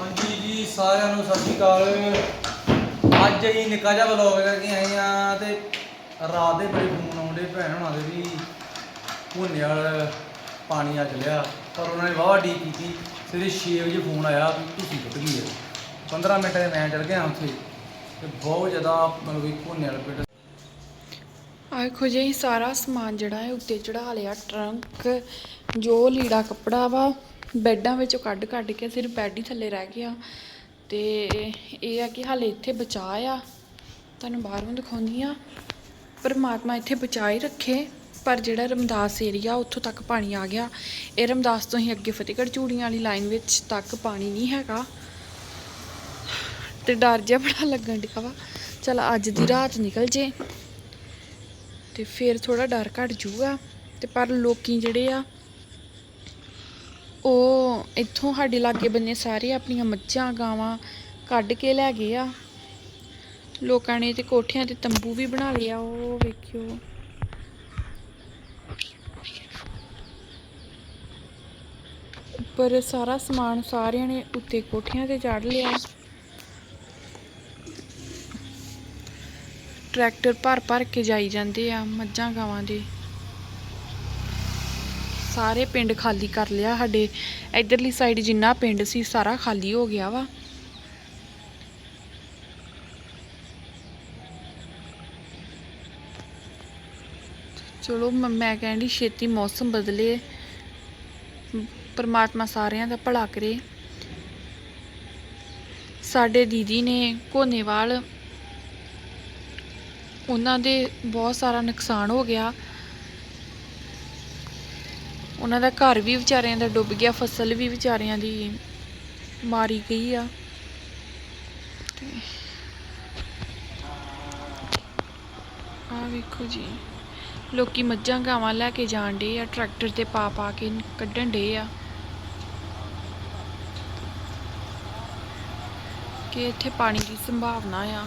ਹਾਂਜੀ ਜੀ, ਸਾਰਿਆਂ ਨੂੰ ਸਤਿ ਸ਼੍ਰੀ ਅਕਾਲ। ਅੱਜ ਅਸੀਂ ਨਿੱਕਾ ਜਿਹਾ ਵਲੌਗ ਕਰਕੇ ਆਏ ਆ ਤੇ ਰਾਤ ਦੇ ਬੜੇ ਫੋਨ ਆਉਂਦੇ, ਭੈਣ ਹੋਣਾ ਦੇ ਵੀ। ਭੁੰਨੇ ਵਾਲ ਪਾਣੀ ਆ ਚਲਿਆ ਪਰ ਉਹਨਾਂ ਨੇ ਵਾਵਾ ਡੀ ਕੀਤੀ। ਸਵੇਰੇ 6 ਵਜੇ ਫੋਨ ਆਇਆ ਵੀ ਤੁਸੀਂ ਟੁੱਟ ਗਈ ਹੈ। 15 ਮਿੰਟ ਦੇ ਮੈਂ ਚਲ ਗਿਆ ਉੱਥੇ ਤੇ ਬਹੁਤ ਜ਼ਿਆਦਾ ਮਤਲਬ ਵੀ ਭੁੰਨੇ ਵਾਲੇ ਪਿੰਡ। ਆਹ ਜੀ ਸਾਰਾ ਸਮਾਨ ਜਿਹੜਾ ਹੈ ਉੱਤੇ ਚੜਾ ਲਿਆ, ਟਰੰਕ, ਜੋ ਲੀੜਾ ਕੱਪੜਾ ਵਾ ਬੈੱਡਾਂ ਵਿੱਚੋਂ ਕੱਢ ਕੱਢ ਕੇ ਸਿਰਫ ਬੈੱਡ ਹੀ ਥੱਲੇ ਰਹਿ ਗਿਆ। ਤੇ ਇਹ ਆ ਕਿ ਹਾਲੇ ਇੱਥੇ ਬਚਾ ਆ। ਤੁਹਾਨੂੰ ਬਾਹਰੋਂ ਦਿਖਾਉਂਦੀ ਆ। ਪਰਮਾਤਮਾ ਇੱਥੇ ਬਚਾਈ ਰੱਖੇ, ਪਰ ਜਿਹੜਾ ਰਮਦਾਸ ਏਰੀਆ ਉੱਥੋਂ ਤੱਕ ਪਾਣੀ ਆ ਗਿਆ। ਇਹ ਰਮਦਾਸ ਤੋਂ ਹੀ ਅੱਗੇ ਫਤਿਹਗੜ੍ਹ ਚੂੜੀਆਂ ਵਾਲੀ ਲਾਈਨ ਵਿੱਚ ਤੱਕ ਪਾਣੀ ਨਹੀਂ ਹੈਗਾ। ਤੇ ਡਰ ਜਿਹਾ ਬੜਾ ਲੱਗਣ ਡਿਆ ਵਾ। ਚਲ ਅੱਜ ਦੀ ਰਾਤ ਨਿਕਲ ਜੇ। ਤੇ ਫਿਰ ਥੋੜਾ ਡਰ ਘਟ ਜੂਗਾ। ਤੇ ਪਰ ਲੋਕੀ ਜਿਹੜੇ ਆ ਉਹ ਇੱਥੋਂ ਸਾਡੇ ਲਾਗੇ ਬੰਨੇ ਸਾਰੇ ਆਪਣੀਆਂ ਮੱਝਾਂ, ਗਾਵਾਂ ਕੱਢ ਕੇ ਲੈ ਗਏ ਆ। ਲੋਕਾਂ ਨੇ ਤੇ ਕੋਠਿਆਂ ਤੇ ਤੰਬੂ ਵੀ ਬਣਾ ਲਿਆ, ਉਹ ਵੇਖਿਓ। ਉੱਪਰ ਸਾਰਾ ਸਮਾਨ ਸਾਰਿਆਂ ਨੇ ਉੱਤੇ ਕੋਠਿਆਂ ਤੇ ਚੜ ਲਿਆ। ਟਰੈਕਟਰ ਭਰ ਭਰ ਕੇ ਜਾਈ ਜਾਂਦੇ ਆ ਮੱਝਾਂ, ਗਾਵਾਂ ਦੇ। ਸਾਰੇ ਪਿੰਡ ਖਾਲੀ ਕਰ ਲਿਆ, ਸਾਡੇ ਇਧਰਲੀ ਸਾਈਡ ਜਿੰਨਾ ਪਿੰਡ ਸੀ ਸਾਰਾ ਖਾਲੀ ਹੋ ਗਿਆ ਵਾ। ਚਲੋ ਮ- ਮੈਂ ਕਹਿੰਦੀ ਛੇਤੀ ਮੌਸਮ ਬਦਲੇ, ਪਰਮਾਤਮਾ ਸਾਰਿਆਂ ਦਾ ਭਲਾ ਕਰੇ। ਸਾਡੇ ਦੀਦੀ ਨੇ ਕੋਨੇਵਾਲ ਉਹਨਾਂ ਦੇ ਬਹੁਤ ਸਾਰਾ ਨੁਕਸਾਨ ਹੋ ਗਿਆ। ਉਹਨਾਂ ਦਾ ਘਰ ਵੀ ਵਿਚਾਰਿਆਂ ਦਾ ਡੁੱਬ ਗਿਆ, ਫਸਲ ਵੀ ਵਿਚਾਰਿਆਂ ਦੀ ਮਾਰੀ ਗਈ ਆ। ਆ ਵੇਖੋ ਜੀ, ਲੋਕੀ ਮੱਝਾਂ ਗਾਵਾਂ ਲੈ ਕੇ ਜਾਣ ਡੇ ਆ, ਟਰੈਕਟਰ ਤੇ ਪਾ ਪਾ ਕੇ ਕੱਢਣ ਡੇ ਆ। ਕਿ ਇੱਥੇ ਪਾਣੀ ਦੀ ਸੰਭਾਵਨਾ ਆ।